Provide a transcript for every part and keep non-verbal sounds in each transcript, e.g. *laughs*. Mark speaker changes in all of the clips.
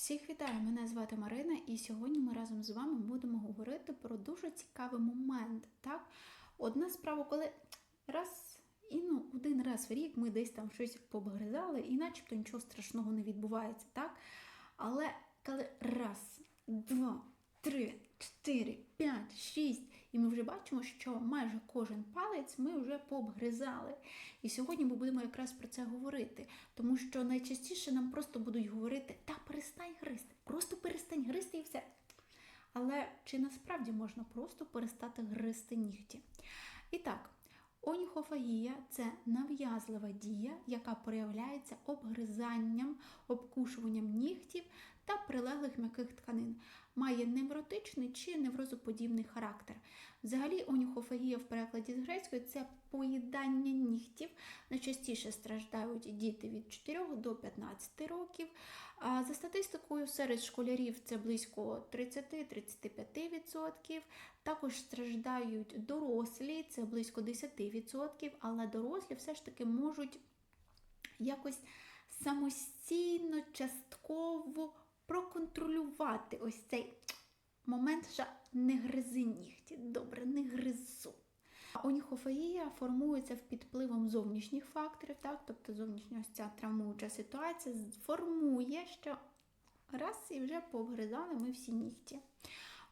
Speaker 1: Всіх вітаю! Мене звати Марина, і сьогодні ми разом з вами будемо говорити про дуже цікавий момент. Так? Одна справа, коли раз і ну, один раз в рік ми десь там щось побгризали, і начебто нічого страшного не відбувається. Так? Але коли раз, два, три, чотири, п'ять, шість, і ми вже бачимо, що майже кожен палець ми вже пообгризали. І сьогодні ми будемо якраз про це говорити, тому що найчастіше нам просто будуть говорити: та перестань гризти, просто перестань гризти і все. Але чи насправді можна просто перестати гризти нігті? І так, оніхофагія це нав'язлива дія, яка проявляється обгризанням, обкушуванням нігтів та прилеглих м'яких тканин. Має невротичний чи неврозоподібний характер. Взагалі, оніхофагія в перекладі з грецької це поїдання нігтів. Найчастіше страждають діти від 4 до 15 років. А за статистикою, серед школярів це близько 30-35%. Також страждають дорослі, це близько 10%, але дорослі все ж таки можуть якось самостійно, частково проконтролювати ось цей момент, що не гризи нігті. Добре, не гризу. Оніхофагія формується під впливом зовнішніх факторів, так? тобто зовнішня ось ця травмуюча ситуація формує, що раз і вже пообгризали ми всі нігті.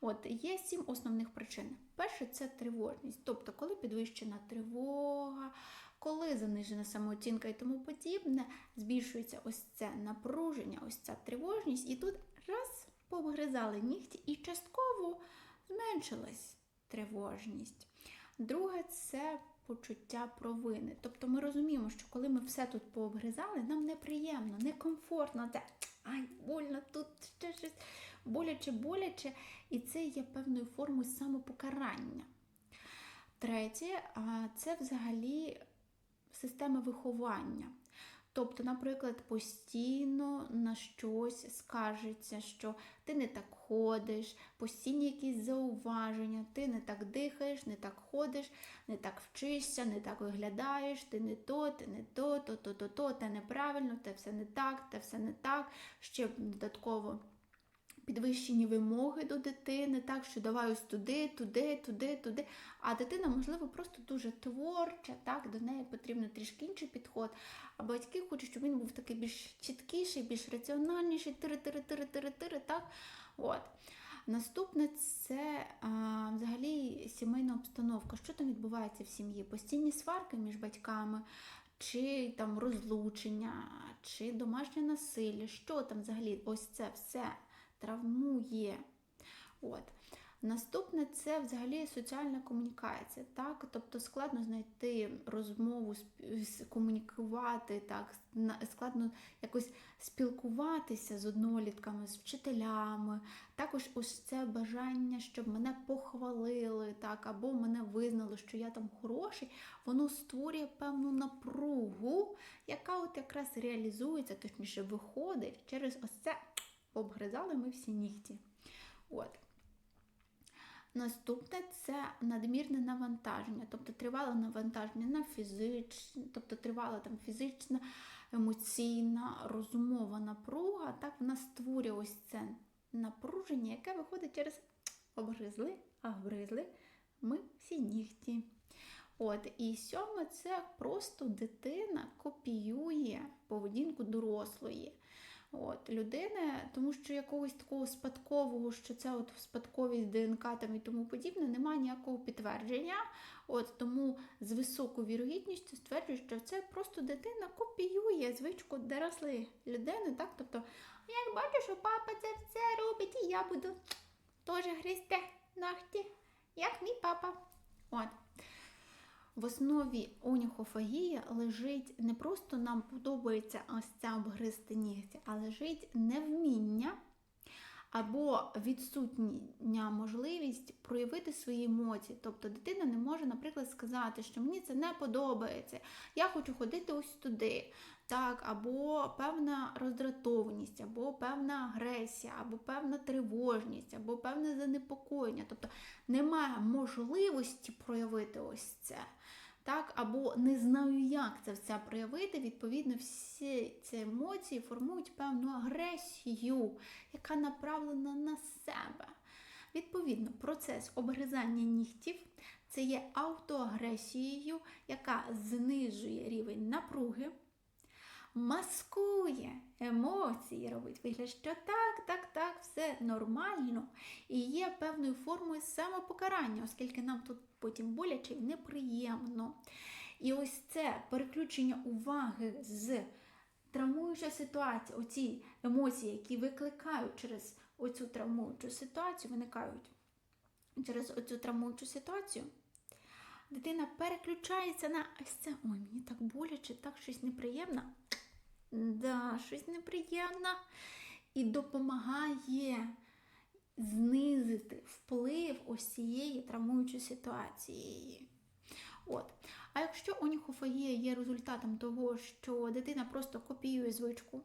Speaker 1: От, Є сім основних причин. Перше це тривожність, тобто, коли підвищена тривога, коли занижена самооцінка і тому подібне, збільшується ось це напруження, ось ця тривожність, і тут раз пообгризали нігті і частково зменшилась тривожність. Друге це почуття провини. Тобто ми розуміємо, що коли ми все тут пообгризали, нам неприємно, некомфортно. Це ай, больно, тут ще щось боляче, боляче, і це є певною формою самопокарання. Третє, це взагалі система виховання. Тобто, наприклад, постійно на щось скажеться, що ти не так ходиш, постійні якісь зауваження, ти не так дихаєш, не так ходиш, не так вчишся, не так виглядаєш, ти не то, ти не то, то, то, то, то, те неправильно, те все не так, те все не так, ще додатково. Підвищені вимоги до дитини, так що давай ось туди, туди, туди, туди. А дитина, можливо, просто дуже творча, так, до неї потрібно трішки інший підход. А батьки хочуть, щоб він був такий більш чіткіший, більш раціональніший, тири-тири-тири-тири-тири, так. От. Наступне це а, взагалі сімейна обстановка. Що там відбувається в сім'ї? Постійні сварки між батьками, чи там розлучення, чи домашнє насилля. Що там взагалі? Ось це все травмує. От. Наступне це взагалі соціальна комунікація. Так? Тобто складно знайти розмову, комунікувати, так? складно якось спілкуватися з однолітками, з вчителями. Також ось це бажання, щоб мене похвалили, так? або мене визнали, що я там хороший, воно створює певну напругу, яка от якраз реалізується, точніше виходить через ось це обгризали ми всі нігті. От. Наступне це надмірне навантаження, тобто тривале навантаження на фізичне, тобто тривала там фізична, емоційна, розумова напруга, так вона створює ось це напруження, яке виходить через обгризли, а гризли ми всі нігті. От, І сьоме це просто дитина копіює поведінку дорослої. От, людини, тому що якогось такого спадкового, що це от спадковість ДНК там і тому подібне, немає ніякого підтвердження. От Тому з високою вірогідністю стверджують, що це просто дитина копіює звичку дорослої людини. Так? Тобто, як бачу, що папа це все робить, і я буду теж гризти ногті, як мій папа. От. В основі оніхофагії лежить не просто нам подобається ось ця обгризти нігті, а лежить невміння або відсутня можливість проявити свої емоції. Тобто дитина не може, наприклад, сказати, що мені це не подобається, я хочу ходити ось туди. Так, Або певна роздратованість, або певна агресія, або певна тривожність, або певне занепокоєння. Тобто немає можливості проявити ось це. так, або не знаю, як це все проявити. Відповідно, всі ці емоції формують певну агресію, яка направлена на себе. Відповідно, процес обгризання нігтів це є автоагресією, яка знижує рівень напруги, маскує емоції, робить вигляд, що так, так, так, все нормально і є певною формою самопокарання, оскільки нам тут потім боляче і неприємно. І ось це переключення уваги з травмуюча ситуація, оці емоції, які викликають через оцю травмуючу ситуацію, виникають через оцю травмуючу ситуацію. Дитина переключається на ось це. Ой, мені так боляче, так щось неприємне. Да, щось неприємне. І допомагає знизити вплив ось цієї травмуючої ситуації. От. А якщо оніхофагія є результатом того, що дитина просто копіює звичку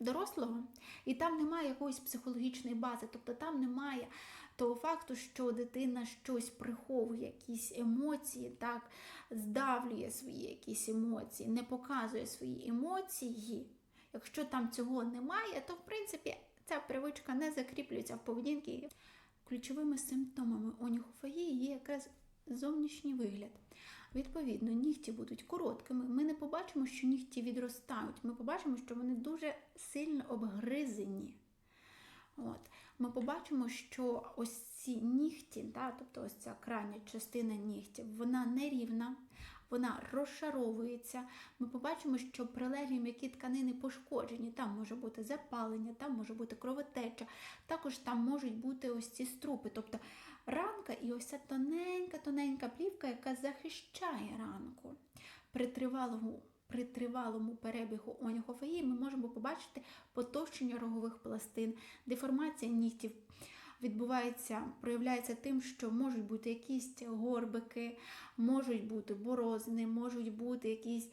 Speaker 1: дорослого, і там немає якоїсь психологічної бази, тобто там немає того факту, що дитина щось приховує, якісь емоції, так, здавлює свої якісь емоції, не показує свої емоції. Якщо там цього немає, то в принципі ця привичка не закріплюється в поведінці. Ключовими симптомами оніхофагії є якраз зовнішній вигляд. Відповідно, нігті будуть короткими. Ми не побачимо, що нігті відростають. Ми побачимо, що вони дуже сильно обгризені. От. Ми побачимо, що ось ці нігті, да, тобто ось ця крайня частина нігтів, вона нерівна, вона розшаровується. Ми побачимо, що прилеглі м'які тканини пошкоджені. Там може бути запалення, там може бути кровотеча, також там можуть бути ось ці струпи. Тобто ранка і ось ця тоненька-тоненька плівка, яка захищає ранку. При тривалому при тривалому перебігу оніхофагії ми можемо побачити потовщення рогових пластин, деформація нігтів відбувається, проявляється тим, що можуть бути якісь горбики, можуть бути борозни, можуть бути якісь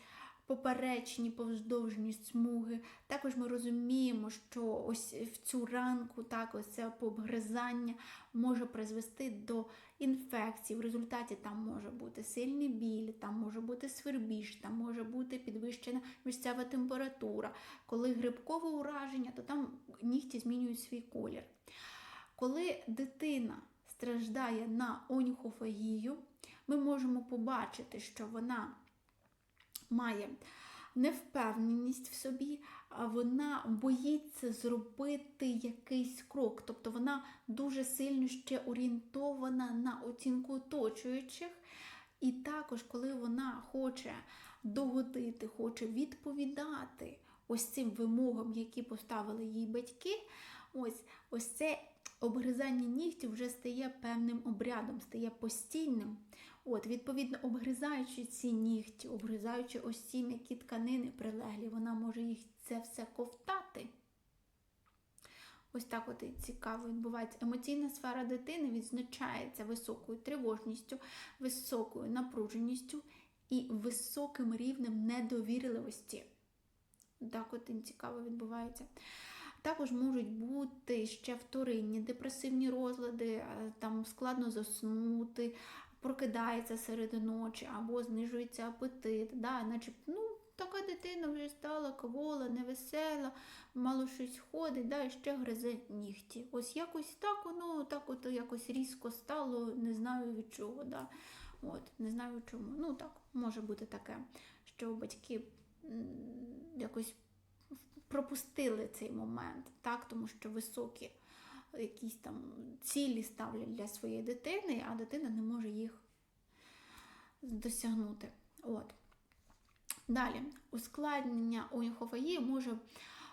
Speaker 1: поперечні повздовжні смуги. Також ми розуміємо, що ось в цю ранку так, ось це пообгризання може призвести до інфекцій. В результаті там може бути сильний біль, там може бути свербіж, там може бути підвищена місцева температура. Коли грибкове ураження, то там нігті змінюють свій колір. Коли дитина страждає на онюхофагію, ми можемо побачити, що вона має невпевненість в собі, вона боїться зробити якийсь крок. Тобто вона дуже сильно ще орієнтована на оцінку оточуючих. І також, коли вона хоче догодити, хоче відповідати ось цим вимогам, які поставили їй батьки, ось ось це обгризання нігтів вже стає певним обрядом, стає постійним. От, Відповідно, обгризаючи ці нігті, обгризаючи ось ці м'які тканини прилеглі, вона може їх це все ковтати. Ось так от і цікаво відбувається. Емоційна сфера дитини відзначається високою тривожністю, високою напруженістю і високим рівнем недовірливості. Так от і цікаво відбувається. Також можуть бути ще вторинні депресивні розлади, там складно заснути, прокидається серед ночі або знижується апетит. Да, наче, ну, Така дитина вже стала квола, невесела, мало щось ходить, да, і ще гризе нігті. Ось якось так воно так от якось різко стало, не знаю від чого. Да. От, Не знаю чому. Ну так, може бути таке, що батьки якось пропустили цей момент, так, тому що високі якісь там цілі ставлять для своєї дитини, а дитина не може їх досягнути. От. Далі, ускладнення оніхофагії може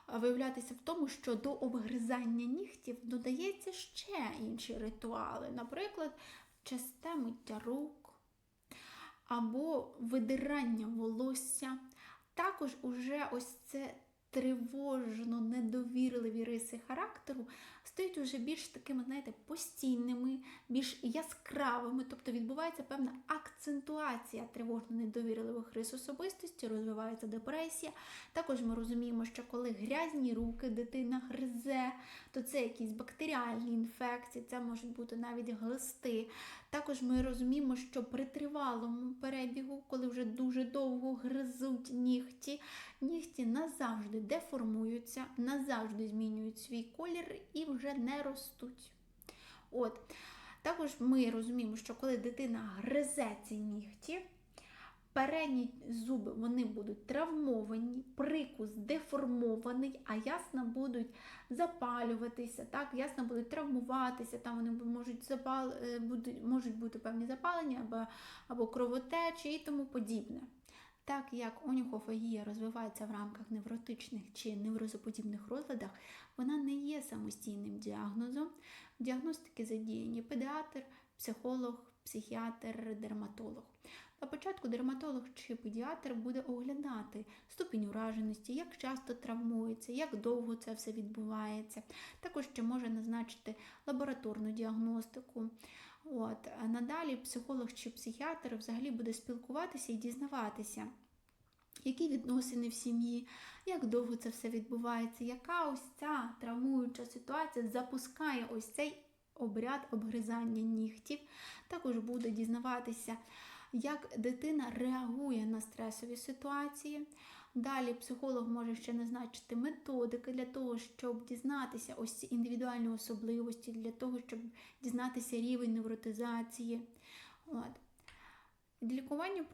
Speaker 1: виявлятися в тому, що до обгризання нігтів додається ще інші ритуали, наприклад, часте миття рук або видирання волосся. Також уже ось це тривожно недовірливі риси характеру стають уже більш такими, знаєте, постійними, більш яскравими, тобто відбувається певна акцентуація тривожно-недовірливих рис особистості, розвивається депресія. Також ми розуміємо, що коли грязні руки дитина гризе, то це якісь бактеріальні інфекції, це можуть бути навіть глисти. Також ми розуміємо, що при тривалому перебігу, коли вже дуже довго гризуть нігті, нігті назавжди деформуються, назавжди змінюють свій колір і вже не ростуть. От. Також ми розуміємо, що коли дитина гризе ці нігті, передні зуби вони будуть травмовані, прикус деформований, а ясно будуть запалюватися, так, ясно будуть травмуватися, там вони можуть, запал, е, будуть, можуть бути певні запалення або, або кровотечі і тому подібне. Так як онікофагія розвивається в рамках невротичних чи неврозоподібних розладах, вона не є самостійним діагнозом. В діагностики задіяні педіатр, психолог, психіатр, дерматолог. На початку дерматолог чи педіатр буде оглядати ступінь ураженості, як часто травмується, як довго це все відбувається. Також ще може назначити лабораторну діагностику. От. Надалі психолог чи психіатр взагалі буде спілкуватися і дізнаватися, які відносини в сім'ї, як довго це все відбувається, яка ось ця травмуюча ситуація запускає ось цей обряд обгризання нігтів. Також буде дізнаватися, як дитина реагує на стресові ситуації. Далі психолог може ще назначити методики для того, щоб дізнатися ось ці індивідуальні особливості, для того, щоб дізнатися рівень невротизації. От. Лікування,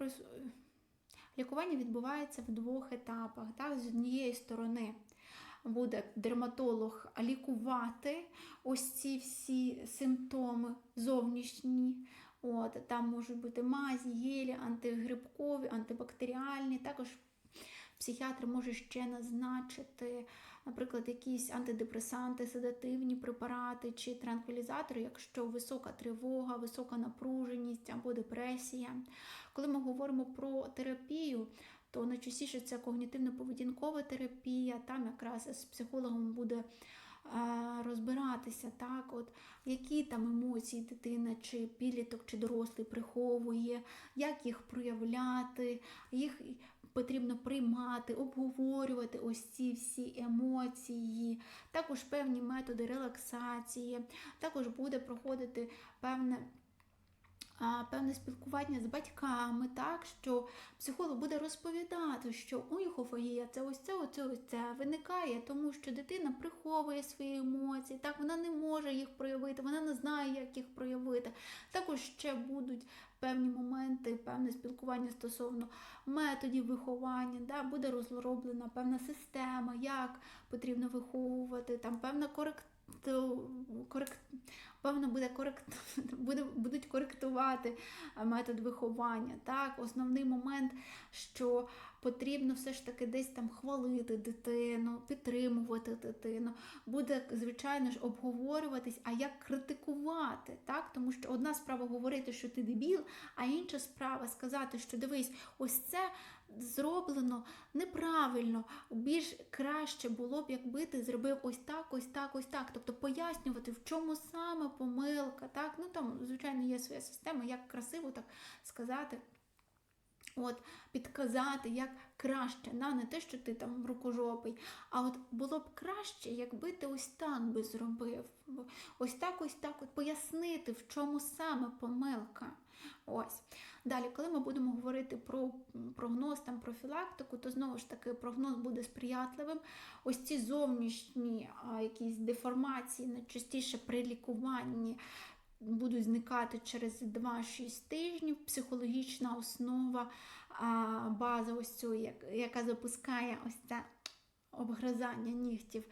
Speaker 1: лікування відбувається в двох етапах. Так? З однієї сторони буде дерматолог лікувати ось ці всі симптоми зовнішні. От, там можуть бути мазі, гелі, антигрибкові, антибактеріальні. Також психіатр може ще назначити, наприклад, якісь антидепресанти, седативні препарати чи транквілізатори, якщо висока тривога, висока напруженість або депресія. Коли ми говоримо про терапію, то найчастіше це когнітивно-поведінкова терапія, там якраз з психологом буде розбиратися, так, от, які там емоції дитина, чи підліток, чи дорослий приховує, як їх проявляти, їх потрібно приймати, обговорювати ось ці всі емоції, також певні методи релаксації, також буде проходити певне. Певне спілкування з батьками, так що психолог буде розповідати, що уніхофагія це ось це, оце, ось це виникає, тому що дитина приховує свої емоції, так вона не може їх проявити, вона не знає, як їх проявити. Також ще будуть певні моменти, певне спілкування стосовно методів виховання, да, буде розроблена певна система, як потрібно виховувати, там певна корект. Корект, певно, буде корект, *laughs* буде, будуть коректувати метод виховання. Так, Основний момент, що потрібно все ж таки десь там хвалити дитину, підтримувати дитину, буде, звичайно ж, обговорюватись, а як критикувати. так? Тому що одна справа говорити, що ти дебіл, а інша справа сказати, що дивись, ось це зроблено неправильно, більш краще було б, якби ти зробив ось так, ось так, ось так. Тобто пояснювати, в чому саме помилка. так? Ну там, звичайно, є своя система, як красиво так сказати. От, підказати, як краще, да? не те, що ти там рукожопий, а от було б краще, якби ти ось так би зробив. Ось так, ось так, от пояснити, в чому саме помилка. Ось. Далі, коли ми будемо говорити про прогноз, там, профілактику, то знову ж таки прогноз буде сприятливим. Ось ці зовнішні а, якісь деформації, найчастіше при лікуванні будуть зникати через 2-6 тижнів. Психологічна основа, база, ось цю, яка запускає ось це обгризання нігтів.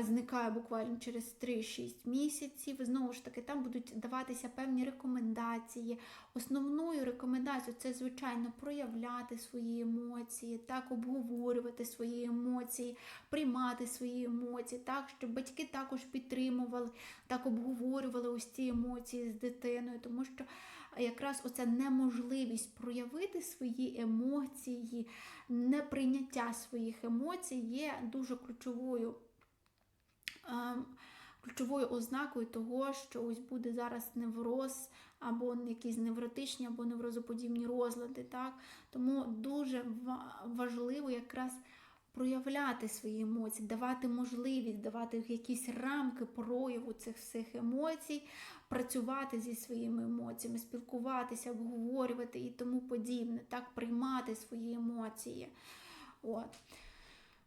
Speaker 1: Зникає буквально через 3-6 місяців. Знову ж таки, там будуть даватися певні рекомендації. Основною рекомендацією це, звичайно, проявляти свої емоції, так, обговорювати свої емоції, приймати свої емоції, так, щоб батьки також підтримували, так обговорювали ось ці емоції з дитиною, тому що якраз оця неможливість проявити свої емоції, неприйняття своїх емоцій є дуже ключовою. Ключовою ознакою того, що ось буде зараз невроз, або якісь невротичні, або неврозоподібні розлади. Так? Тому дуже важливо якраз проявляти свої емоції, давати можливість, давати якісь рамки прояву цих всіх емоцій, працювати зі своїми емоціями, спілкуватися, обговорювати і тому подібне, так, приймати свої емоції. От.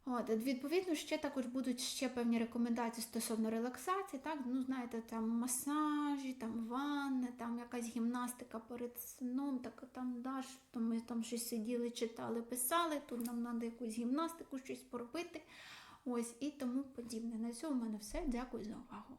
Speaker 1: От, відповідно, ще також будуть ще певні рекомендації стосовно релаксації. Так, ну знаєте, там масажі, там ванни, там якась гімнастика перед сном, так там даш, то ми там щось сиділи, читали, писали. Тут нам треба якусь гімнастику, щось поробити. Ось і тому подібне. На цьому в мене все. Дякую за увагу.